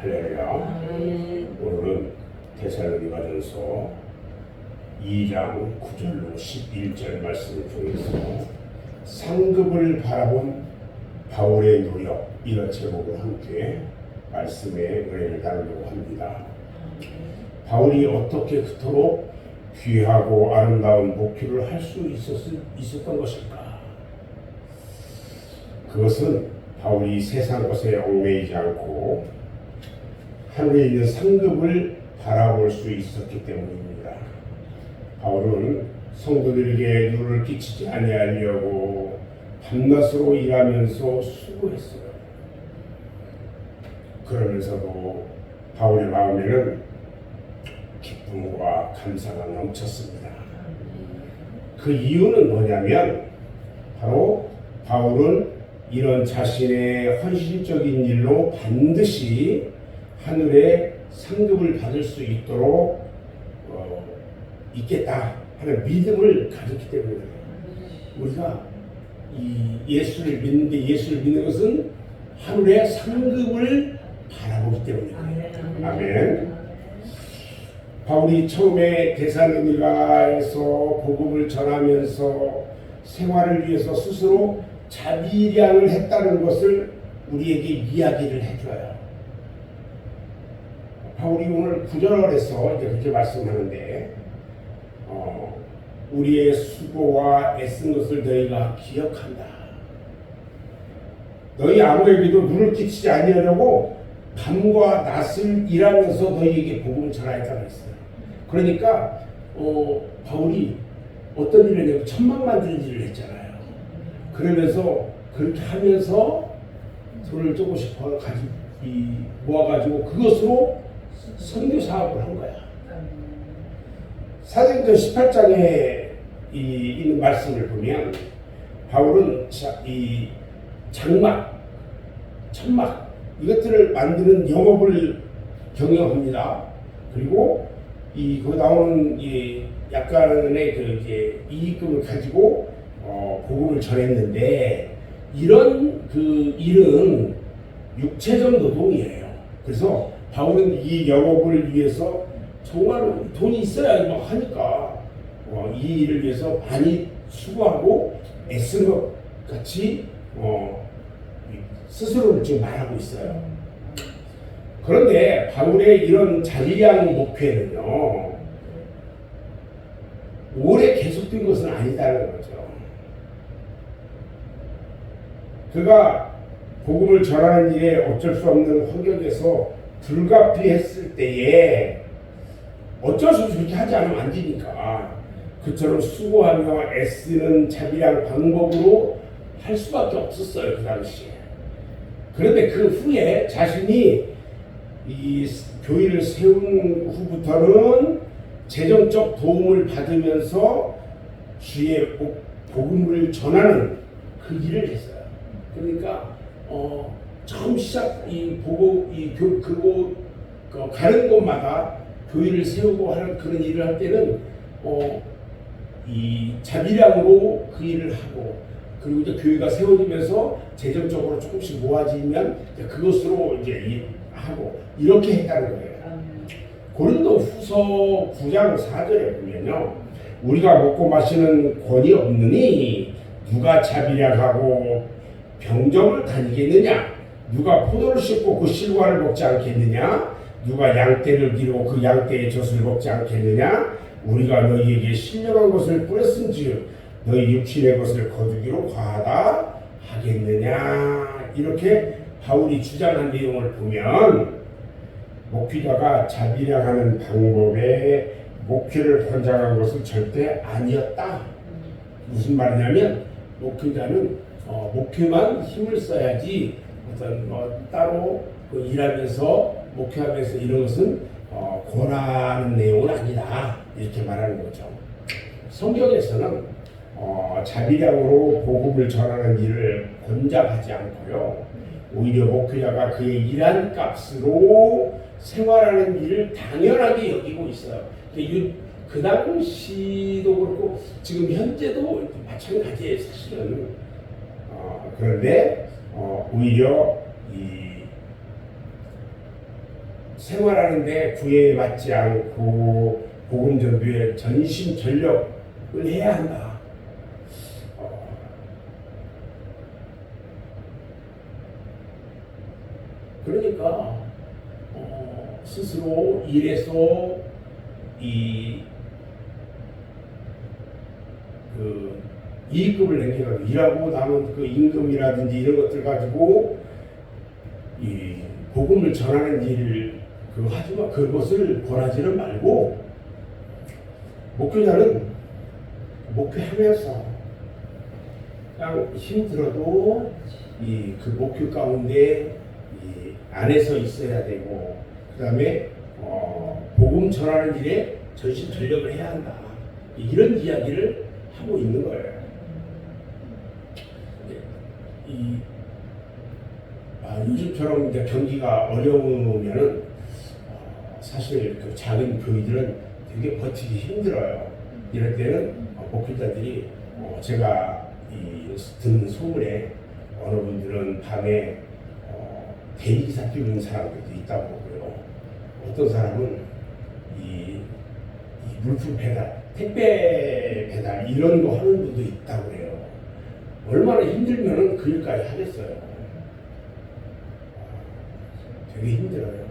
할렐루야. 오늘은 데살로니가전서 2장 9절로 11절 말씀을 통해서 상급을 바라본 바울의 노력 이런 제목을 함께 말씀의 은혜를 나누려고 합니다. 바울이 어떻게 그토록 귀하고 아름다운 목표를 할 수 있었던 것일까? 그것은 바울이 세상 것에 얽매이지 않고 하늘에 있는 상급을 바라볼 수 있었기 때문입니다. 바울은 성도들에게 눈을 끼치지 아니하려고 밤낮으로 일하면서 수고했어요. 그러면서도 바울의 마음에는 기쁨과 감사가 넘쳤습니다. 그 이유는 뭐냐면 바로 바울은 이런 자신의 헌신적인 일로 반드시 하늘의 상급을 받을 수 있도록 어, 있겠다 하는 믿음을 가졌기 때문에 우리가 이 예수를 믿는데 예수를 믿는 것은 하늘의 상급을 바라보기 때문입니다. 아멘. 바울이 처음에 데살로니가에서 복음을 전하면서 생활을 위해서 스스로 자비량을 했다는 것을 우리에게 이야기를 해줘요. 바울이 오늘 구절에서 이제 그렇게 말씀하는데 어, 우리의 수고와 애쓴 것을 너희가 기억한다. 너희 아무에게도 눈을 끼치지 아니하려고 밤과 낮을 일하면서 너희에게 복음을 전하였다고 했어요. 그러니까 어, 바울이 어떤 일을 했냐면 천막 만드는 일을 했잖아요. 그러면서 그렇게 하면서 돈을 조금씩 벌어 가지 모아가지고 그것으로 선교 사업을 한 거야. 사도행전 18장에 이, 있는 말씀을 보면 바울은 자, 이 장막, 천막 이것들을 만드는 영업을 경영합니다. 그리고 이 그 나오는 이 약간의 그 이제 이익금을 가지고 어, 복음을 전했는데 이런 그 일은 육체적 노동이에요. 그래서 바울은 이 영업을 위해서 정말 돈이 있어야 뭐 하니까 어, 이 일을 위해서 많이 수고하고 애쓴 것 같이 어, 스스로를 지금 말하고 있어요. 그런데 바울의 이런 자기량 목표는요 오래 계속된 것은 아니다는 거죠. 그가 복음을 전하는 일에 어쩔 수 없는 환경에서 불가피했을 때에 어쩔 수 없이 그렇게 하지 않으면 안 되니까 그처럼 수고하며 애쓰는 자비랑 방법으로 할 수밖에 없었어요 그 당시에. 그런데 그 후에 자신이 이 교회를 세운 후부터는 재정적 도움을 받으면서 주의 복음을 전하는 그 일을 했어요. 그러니까 어, 처음 시작 이 보고 이 교, 그곳 그 가는 곳마다 교회를 세우고 하는 그런 일을 할 때는 어, 이 자비량으로 그 일을 하고 그리고 이제 교회가 세워지면서 재정적으로 조금씩 모아지면 그것으로 이제 하고 이렇게 했다는 거예요. 고린도 후서 9장 4절에 보면요. 우리가 먹고 마시는 권이 없느니 누가 자비량하고 병정을 다니겠느냐? 누가 포도를 씹고 그 실과를 먹지 않겠느냐? 누가 양떼를 기르고 그 양떼의 젖을 먹지 않겠느냐? 우리가 너희에게 신령한 것을 뿌렸은즉 너희 육신의 것을 거두기로 과하다 하겠느냐? 이렇게 바울이 주장한 내용을 보면 목회자가 자비량 하는 방법에 목회를 권장한 것은 절대 아니었다. 무슨 말이냐면 목회자는 어, 목회만 힘을 써야지 어떤 뭐 따로 그 일하면서 목회하면서 이런 것은 어, 권하는 내용은 아니다 이렇게 말하는 거죠. 성경에서는 어, 자비량으로 복음을 전하는 일을 권장하지 않고요. 오히려 목회자가 그의 일한 값으로 생활하는 일을 당연하게 여기고 있어요. 그 당시도 그렇고 지금 현재도 마찬가지예요 사실은. 어, 그런데 어, 오히려 이 생활하는데 구애받지 않고 복음 전도에 전심 전력을 해야 한다. 어, 그러니까 어, 스스로 일해서 이 그 이익금을 남겨가지고 일하고 남은 그 임금이라든지 이런 것들 가지고 이 복음을 전하는 일을 그 하지만 그것을 권하지는 말고 목회자는 목회 하면서 그냥 힘들어도 이 그 목표 가운데 이 안에서 있어야 되고 그 다음에 어, 복음 전하는 일에 전심 전력을 해야 한다 이런 이야기를 하고 있는 거예요. 이 아, 요즘처럼 이제 경기가 어려우면은 어, 사실 그 작은 교회들은 되게 버티기 힘들어요. 이럴 때는 어, 목회자들이 어, 제가 이 듣는 소문에 어느 분들은 밤에 어, 대리기사 뛰는 사람들도 있다고 그래요. 어떤 사람은 이, 이 물품 배달, 택배 배달 이런 거 하는 분도 있다고 그래요. 얼마나 힘들면은 그 일까지 하겠어요. 되게 힘들어요.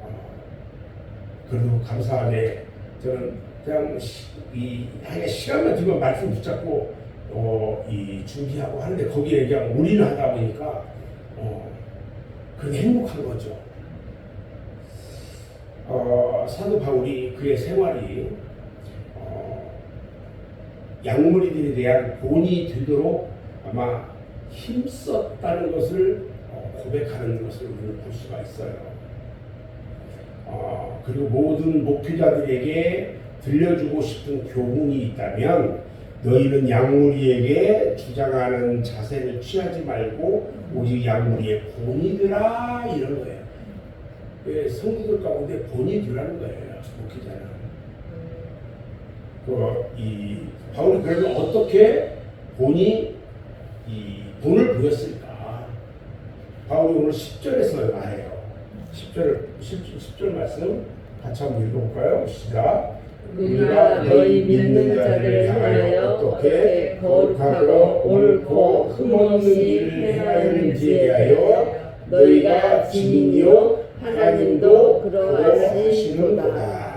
어, 그래도 감사하게 저는 그냥 시, 이 하여간 시간만 되면 말씀 붙잡고 어, 이 준비하고 하는데 거기에 그냥 올인하다 보니까 어, 그게 행복한 거죠. 어, 사도 바울이 그의 생활이 어, 양무리들에 대한 본이 되도록 아마 힘썼다는 것을 어, 고백하는 것을 우리는 볼 수가 있어요. 어, 그리고 모든 목회자들에게 들려주고 싶은 교훈이 있다면 너희는 양무리에게 주장하는 자세를 취하지 말고 오직 양무리의 본이더라 이런 거예요. 그 성도들 가운데 본이 들라는 거예요. 목회자는. 그이 바울이 그러면 어떻게 본이 이 본을 보였을까? 바울이 오늘 10절에서 말해요. 10절 10, 절 말씀 같이 한번 읽어볼까요? 시작. 우리가 너희 믿는 자들을 향하여 어떻게 거룩하고 옳고 흠없는 일을 행하였는지에 대하여 너희가 증인이요 하나님도 그러하시는도다.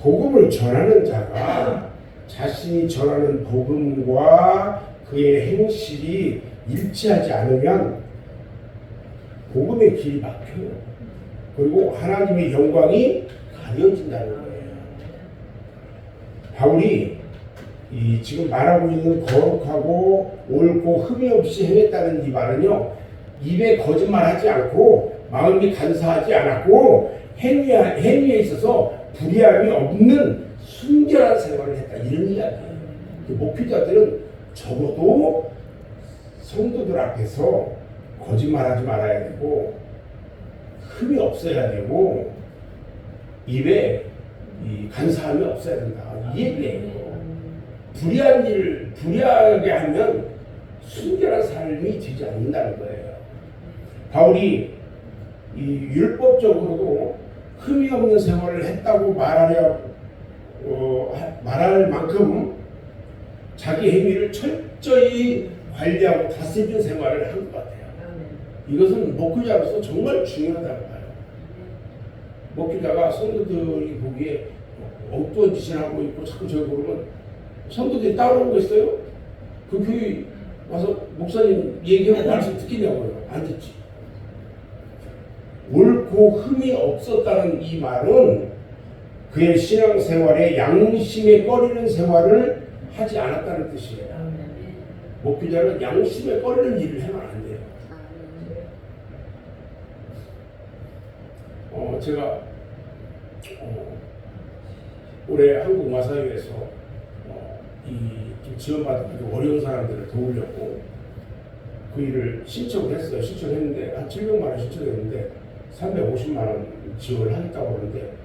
복음을 전하는 자가 자신이 전하는 복음과 그의 행실이 일치하지 않으면 복음의 길이 막혀요. 그리고 하나님의 영광이 가려진다는 거예요. 바울이 이 지금 말하고 있는 거룩하고 옳고 흠이 없이 행했다는 이 말은요 입에 거짓말하지 않고 마음이 간사하지 않았고 행위에, 행위에 있어서 불의함이 없는 순결한 생활을 했다 이런 이야기예요. 그 목회자들은 적어도 성도들 앞에서 거짓말하지 말아야 되고 흠이 없어야 되고 입에 이 간사함이 없어야 된다 이 얘기예요. 불의한 일 불의하게 하면 순결한 삶이 되지 않는다는 거예요. 바울이 이 율법적으로도 흠이 없는 생활을 했다고 말하려 어, 말할 만큼 자기 행위를 철저히 관리하고 다스리는 생활을 한 것 같아요. 이것은 목회자로서 정말 중요하다고 봐요. 목회자가 성도들이 보기에 엉뚱한 짓을 하고 있고 자꾸 저기 그러면 성도들이 따라오겠어요? 그 교회 와서 목사님 얘기하고 말씀 듣겠냐고요. 안 듣지. 옳고 흠이 없었다는 이 말은 그의 신앙생활에 양심에 꺼리는 생활을 하지 않았다는 뜻이에요. 목회자는 양심에 꺼리는 일을 하면 안 돼요. 어, 제가 어, 올해 한국 마사회에서 어, 이좀 지원받은 좀 어려운 사람들을 도우려고 그 일을 신청을 했어요. 신청했는데 한 700만 원 신청했는데 350만 원 지원을 하겠다고 하는데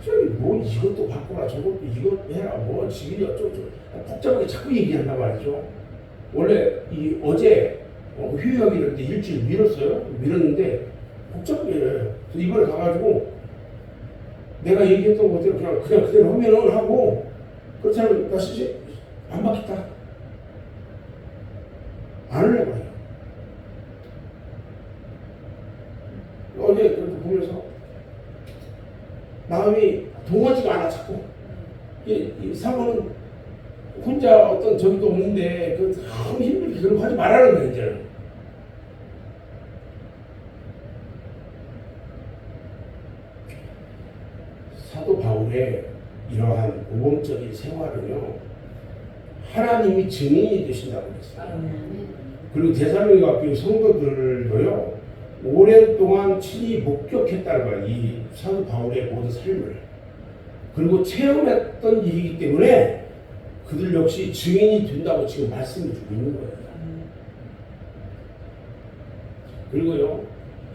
갑자기 뭐 이것도 바꾸라 저것도 이것 해라 뭐 지금 어쩌고 복잡하게 자꾸 얘기한단 말이죠. 원래 이 어제 어, 휴일하기로 때 일주일 미뤘어요. 미뤘는데 복잡해. 그래서 이번에 가가지고 내가 얘기했던 것대로 그냥 그냥 그대로 하면은 하고 그렇지 않으면 나 진짜 안 받겠다. 안 하려고 해요. 어제 그렇게 보면서 마음이 동하지가 않아 자꾸. 이, 이 사모는 혼자 어떤 저기도 없는데 그 너무 힘들게 그런 거 하지 말라는 거예요 이제는. 사도 바울의 이러한 모범적인 생활은요 하나님이 증인이 되신다고 그랬어요. 그리고 대사로니 학교 성도들도요 오랜 동안 친히 목격했다는 거예요. 이 사도 바울의 모든 삶을. 그리고 체험했던 일이기 때문에 그들 역시 증인이 된다고 지금 말씀을 주고 있는 거예요. 그리고요,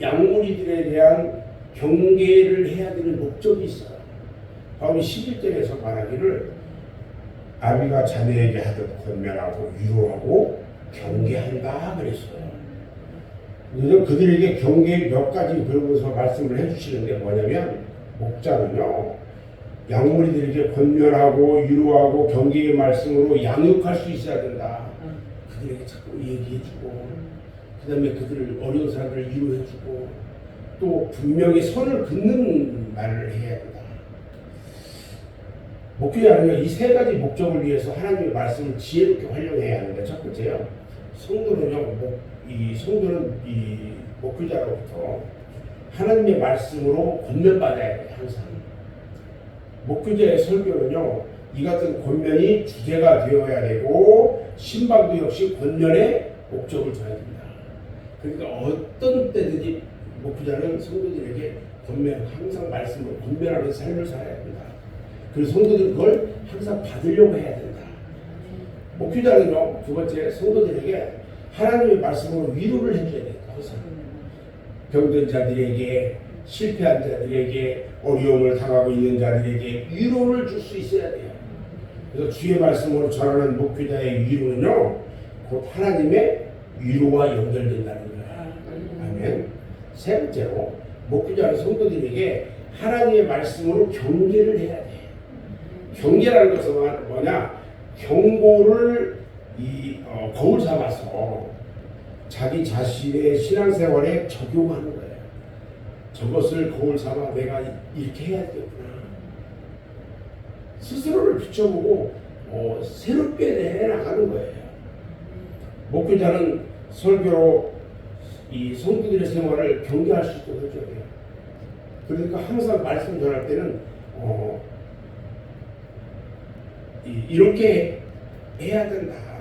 양무리들에 대한 경계를 해야 되는 목적이 있어요. 바울이 11절에서 말하기를 아비가 자네에게 하듯 권면하고 위로하고 경계한다 그랬어요. 그래서 그들에게 경계 몇 가지 그러면서 말씀을 해주시는데 뭐냐면 목자는요 양무리들에게 권면하고 위로하고 경계의 말씀으로 양육할 수 있어야 된다. 그들에게 자꾸 얘기해주고 그 다음에 그들을 어려운 사람들을 위로해주고 또 분명히 선을 긋는 말을 해야 된다. 목회자는요 이세 가지 목적을 위해서 하나님의 말씀을 지혜롭게 활용해야 하는데 첫 번째요 성도는요 목, 이 성도는 이 목회자로부터 하나님의 말씀으로 권면받아야 돼요 항상. 목회자의 설교는요 이 같은 권면이 주제가 되어야 되고 신방도 역시 권면의 목적을 둬야 됩니다. 그러니까 어떤 때든지 목회자는 성도들에게 권면 항상 말씀으로 권면하는 삶을 살아야 합니다. 그리고 성도들은 그걸 항상 받으려고 해야 된다. 목회자는요 두 번째 성도들에게 하나님의 말씀으로 위로를 해줘야 된다 항상 병든 자들에게 실패한 자들에게 어려움을 당하고 있는 자들에게 위로를 줄 수 있어야 돼요. 그래서 주의 말씀으로 전하는 목회자의 위로는요, 곧 하나님의 위로와 연결된다는 거예요. 아멘. 세 번째로, 목회자는 성도들에게 하나님의 말씀으로 경계를 해야 돼. 경계라는 것은 뭐냐? 경고를 이 어, 거울 삼아서 자기 자신의 신앙생활에 적용하는 거예요. 저것을 거울 삼아 내가 이렇게 해야 되구나. 스스로를 비춰보고 어, 새롭게 해나가는 거예요. 목회자는 설교로 이 성도들의 생활을 경계할 수 있도록 해줘야 돼요. 그러니까 항상 말씀 전할 때는 어, 이, 이렇게 해야 된다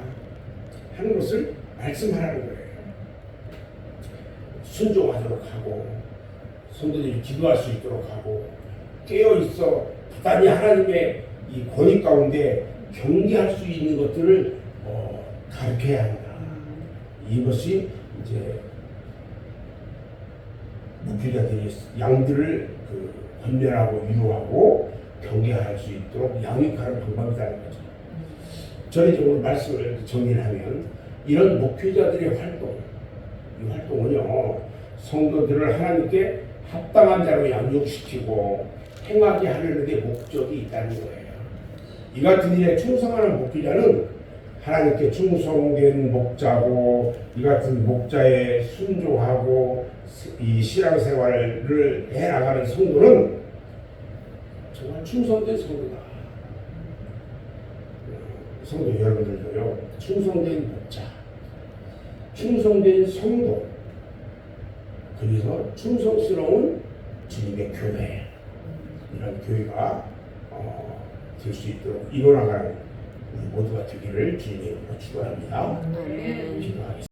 하는 것을 말씀하라는 거예요. 순종하도록 하고 성도들이 기도할 수 있도록 하고 깨어 있어 부단히 하나님의 이 권위 가운데 경계할 수 있는 것들을 어, 가르쳐야 한다. 이것이 이제 목회자들이 양들을 그 권면하고 위로하고 경계할 수 있도록 양육하는 방법이라는 거죠. 이제 오늘 말씀을 정리하면 이런 목회자들의 활동, 이 활동은요 성도들을 하나님께 합당한 자로 양육시키고 행하게 하려는 데 목적이 있다는 거예요. 이 같은 일에 충성하는 목회자는 하나님께 충성된 목자고 이 같은 목자에 순종하고 이 신앙생활을 해나가는 성도는 정말 충성된 성도다. 성도 여러분들도요 충성된 목자, 충성된 성도, 그래서 충성스러운 주님의 교회 이런 교회가 어, 될수 있도록 이뤄나가는 우리 모두가 되기를 주님으로. 아멘. 기도하겠습니다.